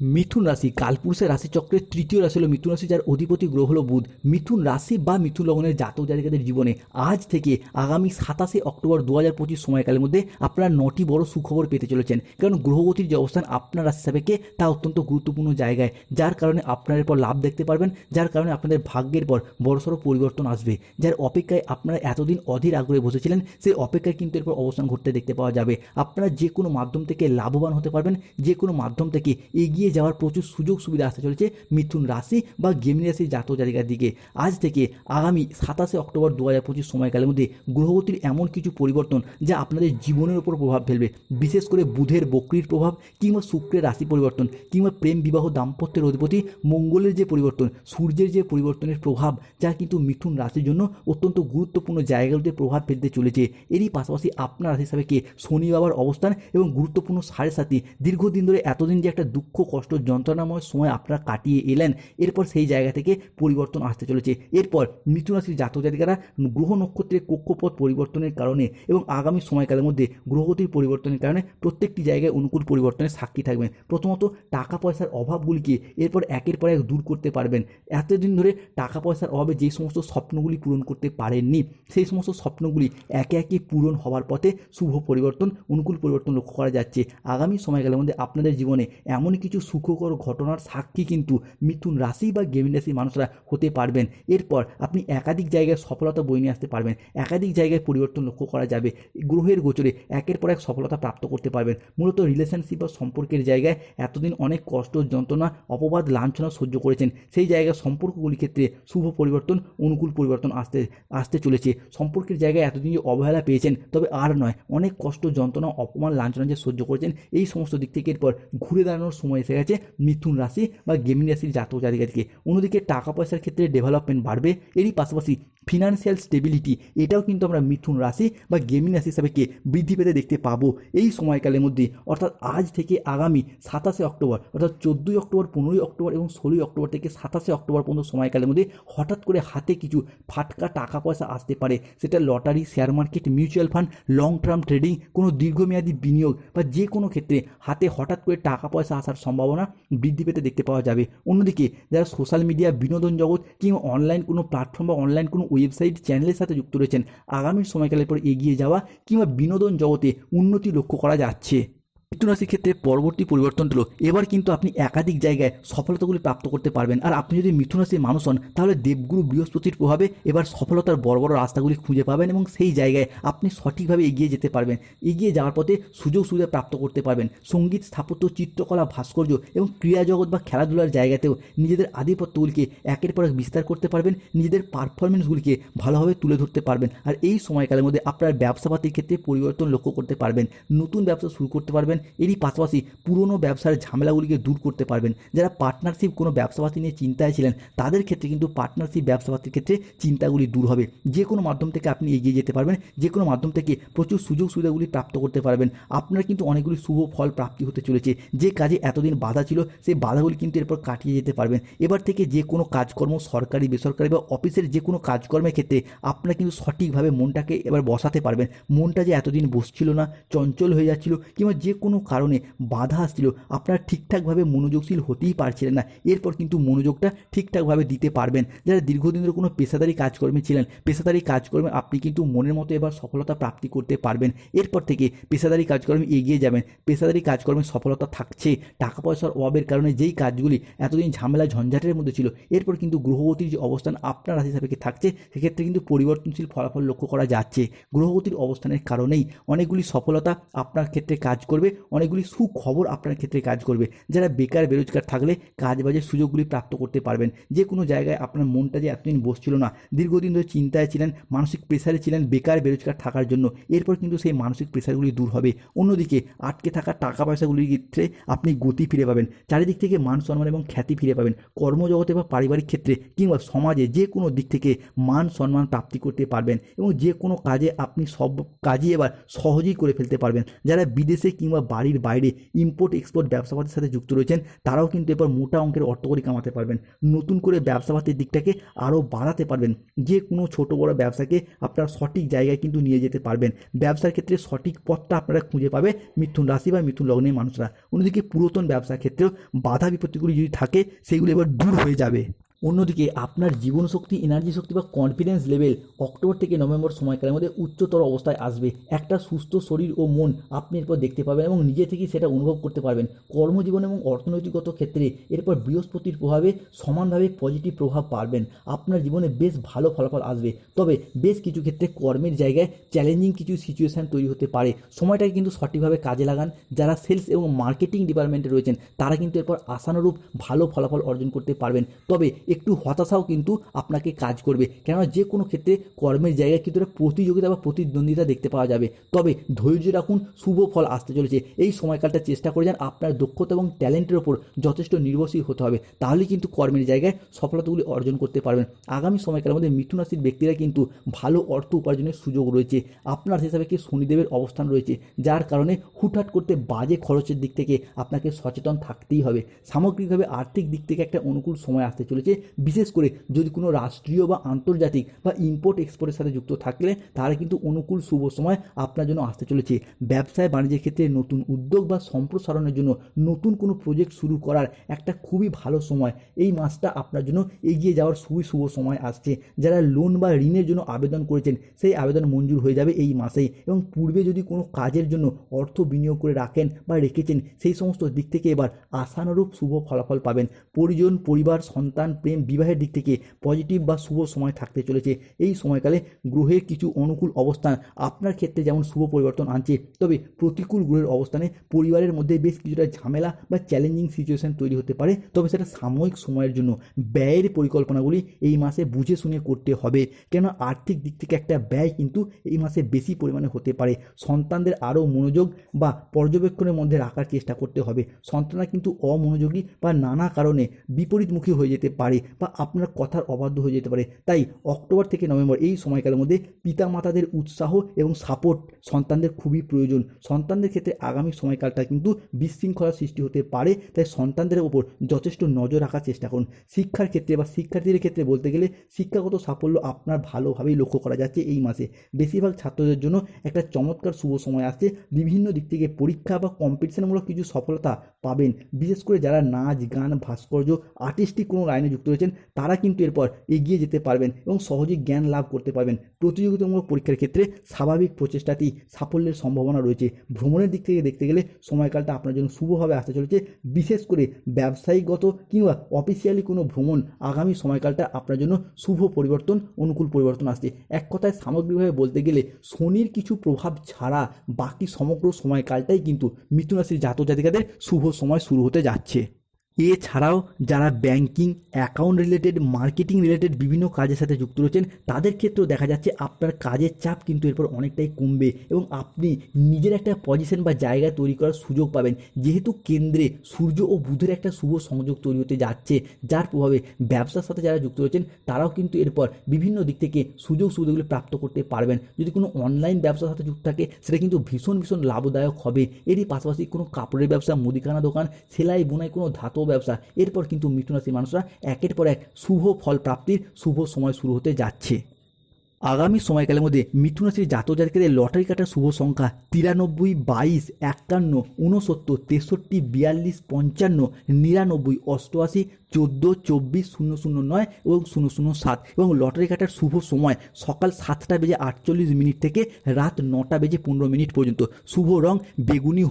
মিথুন রাশি, কালপুরুষের রাশিচক্রের তৃতীয় রাশি হলো মিথুন রাশি, যার অধিপতি গ্রহ হলো বুধ। মিথুন রাশি বা মিথুন লগ্নের জাতক জাতিকাদের জীবনে আজ থেকে আগামী সাতাশে অক্টোবর দু হাজার পঁচিশ সময়কালের মধ্যে আপনারা নটি বড় সুখবর পেতে চলেছেন। কারণ গ্রহগতির যে অবস্থান আপনার রাশি সাপেক্ষে তা অত্যন্ত গুরুত্বপূর্ণ জায়গায়, যার কারণে আপনার এরপর লাভ দেখতে পারবেন, যার কারণে আপনাদের ভাগ্যের পর বড়সড় পরিবর্তন আসবে। যার অপেক্ষায় আপনারা এতদিন অধীর আগ্রহে বসেছিলেন, সেই অপেক্ষায় কিন্তু এরপর অবস্থান ঘটতে দেখতে পাওয়া যাবে। আপনারা যে কোনো মাধ্যম থেকে লাভবান হতে পারবেন, যে কোনো মাধ্যম থেকে এগিয়ে যাওয়ার প্রচুর সুযোগ সুবিধা আসতে চলেছে মিথুন রাশি বা গেমিং রাশির জাতক জাতিকার দিকে। আজ থেকে আগামী সাতাশে অক্টোবর দু হাজার পঁচিশ সময়কালের মধ্যে গ্রহগতির এমন কিছু পরিবর্তন যা আপনাদের জীবনের উপর প্রভাব ফেলবে। বিশেষ করে বুধের বক্রির প্রভাব কিংবা শুক্রের রাশি পরিবর্তন কিংবা প্রেম বিবাহ দাম্পত্যের অধিপতি মঙ্গলের যে পরিবর্তন, সূর্যের যে পরিবর্তনের প্রভাব যা কিন্তু মিথুন রাশির জন্য অত্যন্ত গুরুত্বপূর্ণ জায়গাগুলিতে প্রভাব ফেলতে চলেছে। এরই পাশাপাশি আপনার রাশি হিসাবে কে শনি বাবার অবস্থান এবং গুরুত্বপূর্ণ সাড়ে সাথী দীর্ঘদিন ধরে এতদিন যে একটা দুঃখ কষ্ট, যন্ত্রণাময় সময় আপনারা কাটিয়ে এলেন, এরপর সেই জায়গা থেকে পরিবর্তন আসতে চলেছে। এরপর মিথুন রাশির জাতক জাতিকারা গ্রহ নক্ষত্রের কক্ষপথ পরিবর্তনের কারণে এবং আগামী সময়কালের মধ্যে গ্রহগতির পরিবর্তনের কারণে প্রত্যেকটি জায়গায় অনুকূল পরিবর্তনের সাক্ষী থাকবেন। প্রথমত টাকা পয়সার অভাবগুলিকে এরপর একের পর এক দূর করতে পারবেন। এতদিন ধরে টাকা পয়সার অভাবে যে সমস্ত স্বপ্নগুলি পূরণ করতে পারেননি, সেই সমস্ত স্বপ্নগুলি একে একে পূরণ হওয়ার পথে শুভ পরিবর্তন, অনুকূল পরিবর্তন লক্ষ্য করা যাচ্ছে। আগামী সময়কালের মধ্যে আপনাদের জীবনে এমন কিছু সুখকর ঘটনার সাক্ষী কিন্তু মিথুন রাশি বা গেমিং রাশির মানুষরা হতে পারবেন। এরপর আপনি একাধিক জায়গায় সফলতা বই নিয়ে আসতে পারবেন। একাধিক জায়গায় পরিবর্তন লক্ষ্য করা যাবে। গ্রহের গোচরে একের পর এক সফলতা প্রাপ্ত করতে পারবেন। মূলত রিলেশনশিপ বা সম্পর্কের জায়গায় এতদিন অনেক কষ্ট, যন্ত্রণা, অপবাদ, লাঞ্ছনা সহ্য করেছেন। সেই জায়গায় সম্পর্কগুলির ক্ষেত্রে শুভ পরিবর্তন, অনুকূল পরিবর্তন আসতে আসতে চলেছে। সম্পর্কের জায়গায় এতদিন যে অবহেলা পেয়েছেন, তবে আর নয়, অনেক কষ্ট, যন্ত্রণা, অপমান, লাঞ্ছনা যে সহ্য করেছেন, এই সমস্ত দিক থেকে এরপর ঘুরে দাঁড়ানোর সময় এসে গেছে, মিথুন রাশি বা গেমিং রাশির জাতক জাতিকাদিকে। অন্যদিকে টাকা পয়সার ক্ষেত্রে ডেভেলপমেন্ট বাড়বে, এরই পাশাপাশি ফিনান্সিয়াল স্টেবিলিটি এটাও কিন্তু আমরা মিথুন রাশি বা গেমিং রাশি হিসাবে কে বৃদ্ধি পেতে দেখতে পাবো এই সময়কালের মধ্যে। অর্থাৎ আজ থেকে আগামী সাতাশে অক্টোবর, অর্থাৎ চোদ্দোই অক্টোবর, পনেরোই অক্টোবর এবং ষোলোই অক্টোবর থেকে সাতাশে অক্টোবর পর্যন্ত সময়কালের মধ্যে হঠাৎ করে হাতে কিছু ফাটকা টাকা পয়সা আসতে পারে। সেটা lottery share market mutual fund long term trading কোনো দীর্ঘমেয়াদী বিনিয়োগ বা যে কোনো ক্ষেত্রে হাতে হঠাৎ করে টাকা পয়সা আসার সম্ভাবনা বৃদ্ধি পেতে দেখতে পাওয়া যাবে। অন্যদিকে, যারা সোশ্যাল মিডিয়া বিনোদন জগৎ কিংবা অনলাইন কোনো প্ল্যাটফর্ম বা অনলাইন কোনো ওয়েবসাইট চ্যানেলের সাথে যুক্ত রয়েছেন আগামী সময়কালের পর এগিয়ে যাওয়া কিংবা বিনোদন জগতে উন্নতি লক্ষ্য করা যাচ্ছে। মিথুন রাশির ক্ষেত্রে পরবর্তী পরিবর্তন হলো, এবার কিন্তু আপনি একাধিক জায়গায় সফলতাগুলি প্রাপ্ত করতে পারবেন। আর আপনি যদি মিথুন রাশির মানুষ হন, তাহলে দেবগুরু বৃহস্পতির প্রভাবে এবার সফলতার বড় বড় রাস্তাগুলি খুঁজে পাবেন এবং সেই জায়গায় আপনি সঠিকভাবে এগিয়ে যেতে পারবেন। এগিয়ে যাওয়ার পথে সুযোগ সুবিধা প্রাপ্ত করতে পারবেন। সংগীত, স্থাপত্য, চিত্রকলা, ভাস্কর্য এবং ক্রীড়া জগৎ বা খেলাধুলার জায়গাতেও নিজেদের আধিপত্যগুলিকে একের পর এক বিস্তার করতে পারবেন, নিজেদের পারফরমেন্সগুলিকে ভালোভাবে তুলে ধরতে পারবেন। আর এই সময়কালের মধ্যে আপনার ব্যবসাপাতির ক্ষেত্রে পরিবর্তন লক্ষ্য করতে পারবেন, নতুন ব্যবসা শুরু করতে পারবেন এরই পাশাপাশি পুরনো ব্যবসার ঝামেলাগুলিকে দূর করতে পারবেন। যারা পার্টনারশিপ কোনো ব্যবসাপাতি নিয়ে চিন্তায় ছিলেন, তাদের ক্ষেত্রে কিন্তু পার্টনারশিপ ব্যবসাপাতির ক্ষেত্রে চিন্তাগুলি দূর হবে। যে কোনো মাধ্যম থেকে আপনি এগিয়ে যেতে পারবেন, যে কোনো মাধ্যম থেকে প্রচুর সুযোগ সুবিধাগুলি প্রাপ্ত করতে পারবেন। আপনার কিন্তু অনেকগুলি শুভ ফল প্রাপ্তি হতে চলেছে। যে কাজে এতদিন বাধা ছিল সেই বাধাগুলি কিন্তু এরপর কাটিয়ে যেতে পারবেন। এবার থেকে যে কোনো কাজকর্ম সরকারি, বেসরকারি বা অফিসের যে কোনো কাজকর্মের ক্ষেত্রে আপনারা কিন্তু সঠিকভাবে মনটাকে এবার বসাতে পারবেন। মনটা যে এতদিন বসছিল না, চঞ্চল হয়ে যাচ্ছিল কিংবা যে কোনো কারণে বাধা আসছিল, আপনারা ঠিকঠাকভাবে মনোযোগশীল হতেই পারছিলেন না। এরপর কিন্তু মনোযোগটা ঠিকঠাকভাবে দিতে পারবেন। যারা দীর্ঘদিন ধরে কোনো পেশাদারি কাজকর্মে ছিলেন, পেশাদারি কাজকর্মে আপনি কিন্তু মনের মতো এবার সফলতা প্রাপ্তি করতে পারবেন। এরপর থেকে পেশাদারি কাজকর্মে এগিয়ে যাবেন। পেশাদারি কাজকর্মে সফলতা থাকছে। টাকা পয়সার অভাবের কারণে যেই কাজগুলি এতদিন ঝামেলা, ঝঞ্ঝাটের মধ্যে ছিল, এরপর কিন্তু গ্রহগতির যে অবস্থান আপনার রাশি সাপেক্ষে থাকছে, সেক্ষেত্রে কিন্তু পরিবর্তনশীল ফলাফল লক্ষ্য করা যাচ্ছে। গ্রহগতির অবস্থানের কারণেই অনেকগুলি সফলতা আপনার ক্ষেত্রে কাজ করবে। অনেকগুলি সুখবর আপনার ক্ষেত্রে কাজ করবে। যারা বেকার, বেরোজগার থাকলে কাজ বাজের সুযোগগুলি প্রাপ্ত করতে পারবেন। যে কোনো জায়গায় আপনার মনটা যে এতদিন বসছিল না, দীর্ঘদিন ধরে চিন্তায় ছিলেন, মানসিক প্রেসারে ছিলেন বেকার, বেরোজগার থাকার জন্য, এরপর কিন্তু সেই মানসিক প্রেসারগুলি দূর হবে। অন্যদিকে আটকে থাকা টাকা পয়সাগুলির ক্ষেত্রে আপনি গতি ফিরে পাবেন। চারিদিক থেকে মান সম্মান এবং খ্যাতি ফিরে পাবেন। কর্মজগতে বা পারিবারিক ক্ষেত্রে কিংবা সমাজে যে কোনো দিক থেকে মান সম্মান প্রাপ্তি করতে পারবেন এবং যে কোনো কাজে আপনি সব কাজই এবার সহজেই করে ফেলতে পারবেন। যারা বিদেশে কিংবা বাড়ির বাইরে ইম্পোর্ট এক্সপোর্ট ব্যবসাপাতির সাথে যুক্ত রয়েছেন, তারাও কিন্তু এবার মোটা অঙ্কের অর্থকরী কামাতে পারবেন। নতুন করে ব্যবসাপাতির দিকটাকে আরও বাড়াতে পারবেন। যে কোনো ছোট বড় ব্যবসাকে আপনার সঠিক জায়গায় কিন্তু নিয়ে যেতে পারবেন। ব্যবসার ক্ষেত্রে সঠিক পথটা আপনারা খুঁজে পাবে মিথুন রাশি বা মিথুন লগ্নের মানুষরা। অন্যদিকে পুরাতন ব্যবসার ক্ষেত্রেও বাধা বিপত্তিগুলি যদি থাকে, সেগুলো এবার দূর হয়ে যাবে। অন্যদিকে আপনার জীবনশক্তি এনার্জি শক্তি বা কনফিডেন্স লেভেল অক্টোবর থেকে নভেম্বর সময়কালের মধ্যে উচ্চতর অবস্থায় আসবে। একটা সুস্থ শরীর ও মন আপনি এরপর দেখতে পাবেন এবং নিজে থেকেই সেটা অনুভব করতে পারবেন। কর্মজীবন এবং অর্থনৈতিকগত ক্ষেত্রে এরপর বৃহস্পতির প্রভাবে সমানভাবে পজিটিভ প্রভাব পারবেন। আপনার জীবনে বেশ ভালো ফলাফল আসবে। তবে বেশ কিছু ক্ষেত্রে কর্মের জায়গায় চ্যালেঞ্জিং কিছু সিচুয়েশান তৈরি হতে পারে। সময়টাকে কিন্তু সঠিকভাবে কাজে লাগান। যারা সেলস এবং মার্কেটিং ডিপার্টমেন্টে রয়েছেন, তারা কিন্তু এরপর আশানুরূপ ভালো ফলাফল অর্জন করতে পারবেন। তবে একটু হতাশাও কিন্তু আপনাকে কাজ করবে। কেননা যে কোনো ক্ষেত্রে কর্মের জায়গায় কিন্তু একটা প্রতিযোগিতা বা প্রতিদ্বন্দ্বিতা দেখতে পাওয়া যাবে। তবে ধৈর্য রাখুন, শুভ ফল আসতে চলেছে। এই সময়কালটা চেষ্টা করে যান, আপনার দক্ষতা এবং ট্যালেন্টের ওপর যথেষ্ট নির্ভরশীল হতে হবে। তাহলে কিন্তু কর্মের জায়গায় সফলতাগুলি অর্জন করতে পারবেন। আগামী সময়কালের মধ্যে মিথুন রাশির ব্যক্তিরা কিন্তু ভালো অর্থ উপার্জনের সুযোগ রয়েছে। আপনার হিসাবে কি শনিদেবের অবস্থান রয়েছে? যার কারণে হুটহাট করতে বাজে খরচের দিক থেকে আপনাকে সচেতন থাকতেই হবে। সামগ্রিকভাবে আর্থিক দিক থেকে একটা অনুকূল সময় আসতে চলেছে। বিশেষ করে যদি কোনো রাষ্ট্রীয় বা আন্তর্জাতিক বা ইম্পোর্ট এক্সপোর্টের সাথে যুক্ত থাকলে তারা কিন্তু অনুকূল শুভ সময় আপনার জন্য আসতে চলেছে। ব্যবসায় বাণিজ্যের ক্ষেত্রে নতুন উদ্যোগ বা সম্প্রসারণের জন্য নতুন কোনো প্রজেক্ট শুরু করার একটা খুবই ভালো সময়। এই মাসটা আপনার জন্য এগিয়ে যাওয়ার খুবই শুভ সময় আসছে। যারা লোন বা ঋণের জন্য আবেদন করেছেন, সেই আবেদন মঞ্জুর হয়ে যাবে এই মাসেই এবং পূর্বে যদি কোনো কাজের জন্য অর্থ বিনিয়োগ করে রাখেন বা রেখেছেন, সেই সমস্ত দিক থেকে এবার আশানুরূপ শুভ ফলাফল পাবেন। পরিজন, পরিবার, সন্তান প্রেম বিবাহের দিক থেকে পজিটিভ বা শুভ সময় থাকতে চলেছে। এই সময়কালে গ্রহের কিছু অনুকূল অবস্থান আপনার ক্ষেত্রে যেমন শুভ পরিবর্তন আনছে, তবে প্রতিকূল গ্রহের অবস্থানে পরিবারের মধ্যে বেশ কিছুটা ঝামেলা বা চ্যালেঞ্জিং সিচুয়েশন তৈরি হতে পারে, তবে সেটা সাময়িক সময়ের জন্য। ব্যয়ের পরিকল্পনাগুলি এই মাসে বুঝে শুনে করতে হবে কেন আর্থিক দিক থেকে একটা ব্যয় কিন্তু এই মাসে বেশি পরিমাণে হতে পারে। সন্তানদের আরও মনোযোগ বা পর্যবেক্ষণের মধ্যে রাখার চেষ্টা করতে হবে। সন্তানরা কিন্তু অমনোযোগী বা নানা কারণে বিপরীতমুখী হয়ে যেতে পারে। বা আপনার কথার অবাধ্য হয়ে যেতে পারে। তাই অক্টোবর থেকে নভেম্বর এই সময়কালের মধ্যে পিতামাতাদের উৎসাহ এবং সাপোর্ট সন্তানদের খুবই প্রয়োজন। সন্তানদের ক্ষেত্রে আগামী সময়কালটা কিন্তু বিশৃঙ্খলার সৃষ্টি হতে পারে। তাই সন্তানদের ওপর যথেষ্ট নজর রাখার চেষ্টা করুন। শিক্ষার ক্ষেত্রে বা শিক্ষার্থীদের ক্ষেত্রে বলতে গেলে শিক্ষাগত সাফল্য আপনার ভালোভাবেই লক্ষ্য করা যাচ্ছে এই মাসে। বেশিরভাগ ছাত্রদের জন্য একটা চমৎকার শুভ সময় আসছে। বিভিন্ন দিক থেকে পরীক্ষা বা কম্পিটিশনমূলক কিছু সফলতা পাবেন। বিশেষ করে যারা নাচ, গান, ভাস্কর্য আর্টিস্টিক কোনো লাইনে যুক্ত রয়েছেন তারা কিন্তু এরপর এগিয়ে যেতে পারবেন এবং সহজেই জ্ঞান লাভ করতে পারবেন। প্রতিযোগিতামূলক পরীক্ষার ক্ষেত্রে স্বাভাবিক প্রচেষ্টাতেই সাফল্যের সম্ভাবনা রয়েছে। ভ্রমণের দিক থেকে দেখতে গেলে সময়কালটা আপনার জন্য শুভভাবে আসতে চলেছে। বিশেষ করে ব্যবসায়িকগত কিংবা অফিসিয়ালি কোনো ভ্রমণ আগামী সময়কালটা আপনার জন্য শুভ পরিবর্তন, অনুকূল পরিবর্তন আসছে। এক কথায় সামগ্রিকভাবে বলতে গেলে শনির কিছু প্রভাব ছাড়া বাকি সমগ্র সময়কালটাই কিন্তু মিথুন রাশির জাতক জাতিকাদের শুভ সময় শুরু হতে যাচ্ছে। এছাড়াও যারা banking account related marketing related বিভিন্ন কাজের সাথে যুক্ত রয়েছেন, তাদের ক্ষেত্রেও দেখা যাচ্ছে আপনার কাজের চাপ কিন্তু এরপর অনেকটাই কমবে এবং আপনি নিজের একটা পজিশন বা জায়গা তৈরি করার সুযোগ পাবেন। যেহেতু কেন্দ্রে সূর্য ও বুধের একটা শুভ সংযোগ তৈরি হতে যাচ্ছে, যার প্রভাবে ব্যবসার সাথে যারা যুক্ত রয়েছেন, তারাও কিন্তু এরপর বিভিন্ন দিক থেকে সুযোগ সুবিধাগুলি প্রাপ্ত করতে পারবেন। যদি কোনো অনলাইন ব্যবসার সাথে যুক্ত থাকে, সেটা কিন্তু ভীষণ ভীষণ লাভদায়ক হবে। এরই পাশাপাশি কোনো কাপড়ের ব্যবসা, মুদিখানা দোকান, সেলাই, বোনাই কোনো ধাতব ব্যবসা। এরপর কিন্তু মিথুন রাশির মানুষরা একের পর এক শুভ ফল প্রাপ্তির শুভ সময় শুরু হতে যাচ্ছে। আগামী সময়কালের মধ্যে মিথুন রাশির জাতক জাতিকাদের লটারি কাটার শুভ সংখ্যা তিরানব্বই, বাইশ, একান্ন, ঊনসত্তর, তেষট্টি, বিয়াল্লিশ, পঞ্চান্ন, নিরানব্বই, অষ্টআশি, চোদ্দ, চব্বিশ, শূন্য শূন্য নয় এবং শূন্য শূন্য সাত এবং লটারি কাটার শুভ সময় সকাল সাতটা বেজে আটচল্লিশ মিনিট থেকে রাত নটা বেজে পনেরো মিনিট পর্যন্ত। শুভ রং বেগুনি